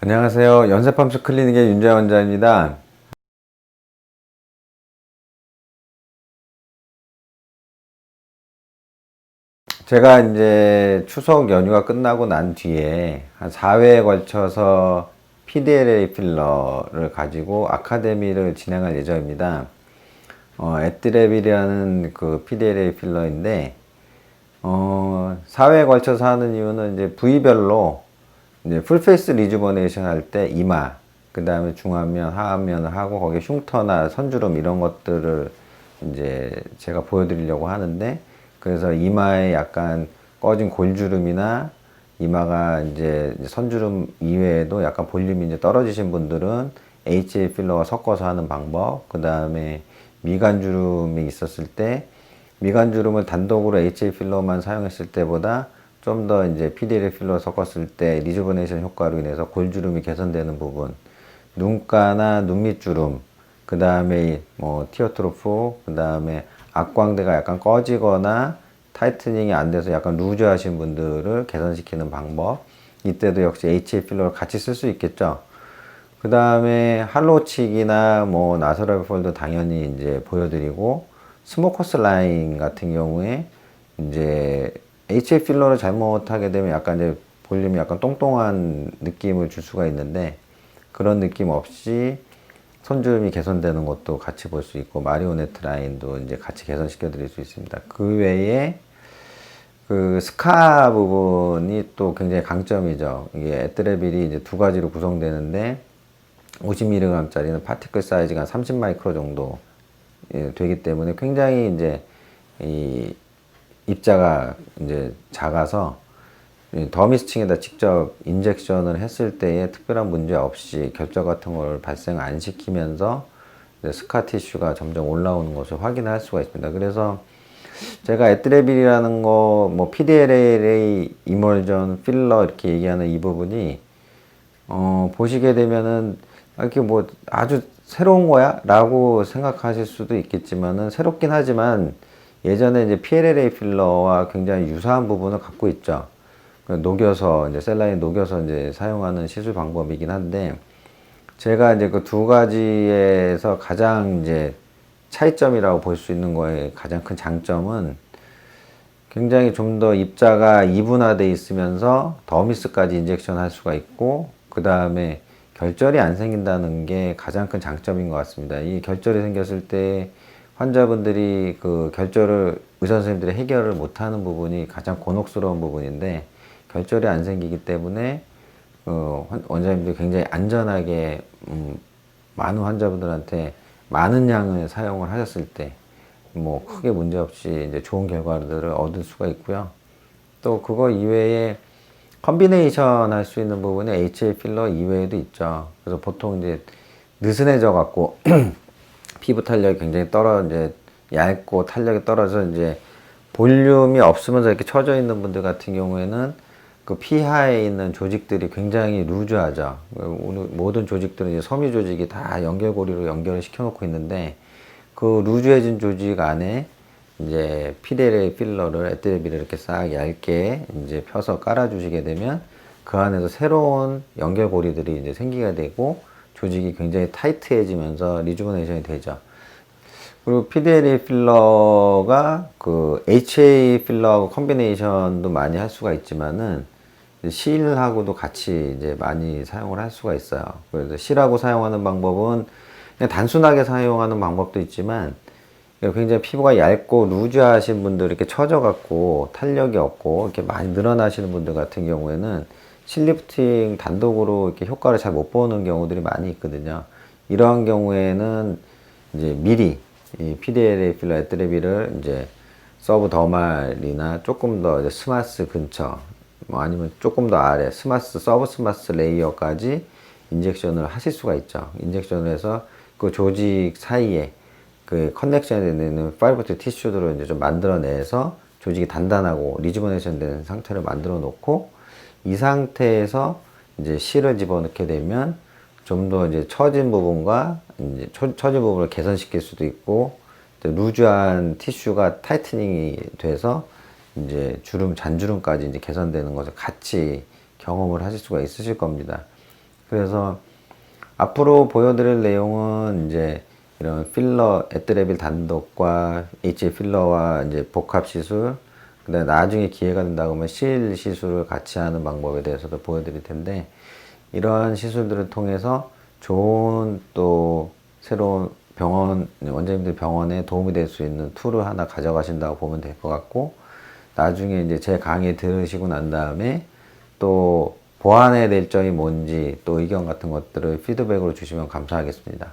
안녕하세요. 연세팜스 클리닉의 윤재 원장입니다. 제가 이제 추석 연휴가 끝나고 난 뒤에 한 4회에 걸쳐서 PDLA 필러를 가지고 아카데미를 진행할 예정입니다. 어, 에드랩이라는 그 PDLA 필러인데, 어, 4회에 걸쳐서 하는 이유는 이제 부위별로 이제 풀페이스 리주버네이션 할 때 이마, 그 다음에 중안면, 하안면을 하고 거기에 흉터나 선주름 이런 것들을 이제 제가 보여드리려고 하는데 그래서 이마에 약간 꺼진 골주름이나 이마가 이제 선주름 이외에도 약간 볼륨이 이제 떨어지신 분들은 HA 필러와 섞어서 하는 방법, 그 다음에 미간주름이 있었을 때 미간주름을 단독으로 HA 필러만 사용했을 때보다 좀 더 이제 PDL 필러 섞었을 때 리주버네이션 효과로 인해서 골주름이 개선되는 부분, 눈가나 눈밑주름, 그 다음에 뭐 티어트로프, 그 다음에 악광대가 약간 꺼지거나 타이트닝이 안 돼서 약간 루즈 하신 분들을 개선시키는 방법. 이때도 역시 HA 필러를 같이 쓸 수 있겠죠. 그 다음에 할로치기나 뭐 나사랄 폴도 당연히 이제 보여드리고 스모커스 라인 같은 경우에 이제 HA 필러를 잘못하게 되면 약간 이제 볼륨이 약간 똥똥한 느낌을 줄 수가 있는데 그런 느낌 없이 손주름이 개선되는 것도 같이 볼 수 있고 마리오네트 라인도 이제 같이 개선시켜 드릴 수 있습니다. 그 외에 그 스카 부분이 또 굉장히 강점이죠. 이게 에트레빌이 이제 두 가지로 구성되는데 50mg짜리는 파티클 사이즈가 30 마이크로 정도 예, 되기 때문에 굉장히 이제 이 입자가 이제 작아서 이 더미스층에다 직접 인젝션을 했을 때에 특별한 문제 없이 결절 같은 걸 발생 안 시키면서 스카 티슈가 점점 올라오는 것을 확인할 수가 있습니다. 그래서 제가 에트레빌이라는 거, 뭐 PDLA, 이멀전, 필러 이렇게 얘기하는 이 부분이 어, 보시게 되면은 이렇게 뭐 아주 새로운 거야? 라고 생각하실 수도 있겠지만은 새롭긴 하지만 예전에 이제 PLLA 필러와 굉장히 유사한 부분을 갖고 있죠. 녹여서 이제 셀라인 녹여서 이제 사용하는 시술 방법이긴 한데 제가 이제 그 두 가지에서 가장 이제 차이점이라고 볼 수 있는 거에 가장 큰 장점은 굉장히 좀 더 입자가 이분화돼 있으면서 더미스까지 인젝션 할 수가 있고 그 다음에 결절이 안 생긴다는 게 가장 큰 장점인 것 같습니다. 이 결절이 생겼을 때 환자분들이 그 결절을 의사 선생님들이 해결을 못하는 부분이 가장 곤혹스러운 부분인데 결절이 안 생기기 때문에 어, 환- 원장님들이 굉장히 안전하게 음, 많은 환자분들한테 많은 양을 사용을 하셨을 때 뭐 크게 문제 없이 이제 좋은 결과들을 얻을 수가 있고요. 또 그거 이외에 컨비네이션 할 수 있는 부분이 HA 필러 이외에도 있죠. 그래서 보통 이제 느슨해져 갖고 피부 탄력이 굉장히 떨어 이제 얇고 탄력이 떨어져 이제 볼륨이 없으면서 이렇게 처져 있는 분들 같은 경우에는 그 피하에 있는 조직들이 굉장히 루즈하죠. 오늘 모든 조직들은 이제 섬유 조직이 다 연결고리로 연결을 시켜놓고 있는데 그 루즈해진 조직 안에 이제 피데레 필러를 에트레비를 이렇게 싹 얇게 이제 펴서 깔아주시게 되면 그 안에서 새로운 연결고리들이 이제 생기게 되고 조직이 굉장히 타이트해지면서 리주버네이션이 되죠. 그리고 PDLA 필러가 그 HA 필러하고 컨비네이션도 많이 할 수가 있지만은 실하고도 같이 이제 많이 사용을 할 수가 있어요. 그래서 실하고 사용하는 방법은 그냥 단순하게 사용하는 방법도 있지만 굉장히 피부가 얇고 루즈하신 분들 이렇게 처져갖고 탄력이 없고 이렇게 많이 늘어나시는 분들 같은 경우에는 실리프팅 단독으로 이렇게 효과를 잘 못 보는 경우들이 많이 있거든요. 이러한 경우에는 이제 미리 이 PDLA 필러 에트레비를 이제 서브 더말이나 조금 더 스마스 근처 뭐 아니면 조금 더 아래 스마스 서브 스마스 레이어까지 인젝션을 하실 수가 있죠. 인젝션을 해서 그 조직 사이에 그 커넥션이 되는 파이브트 티슈들을 이제 좀 만들어내서 조직이 단단하고 리주버네이션 된 상태를 만들어 놓고 이 상태에서 이제 실을 집어넣게 되면 좀 더 이제 처진 부분과 이제 처, 처진 부분을 개선시킬 수도 있고 루즈한 티슈가 타이트닝이 돼서 이제 주름 잔주름까지 이제 개선되는 것을 같이 경험을 하실 수가 있으실 겁니다. 그래서 앞으로 보여드릴 내용은 이제 이런 필러 에트레빌 단독과 HA 필러와 이제 복합 시술 그다음에 나중에 기회가 된다 그러면 실 시술을 같이 하는 방법에 대해서도 보여드릴 텐데 이러한 시술들을 통해서 좋은 또 새로운 병원 원장님들 병원에 도움이 될 수 있는 툴을 하나 가져가신다고 보면 될 것 같고 나중에 이제 제 강의 들으시고 난 다음에 또 보완해야 될 점이 뭔지 또 의견 같은 것들을 피드백으로 주시면 감사하겠습니다.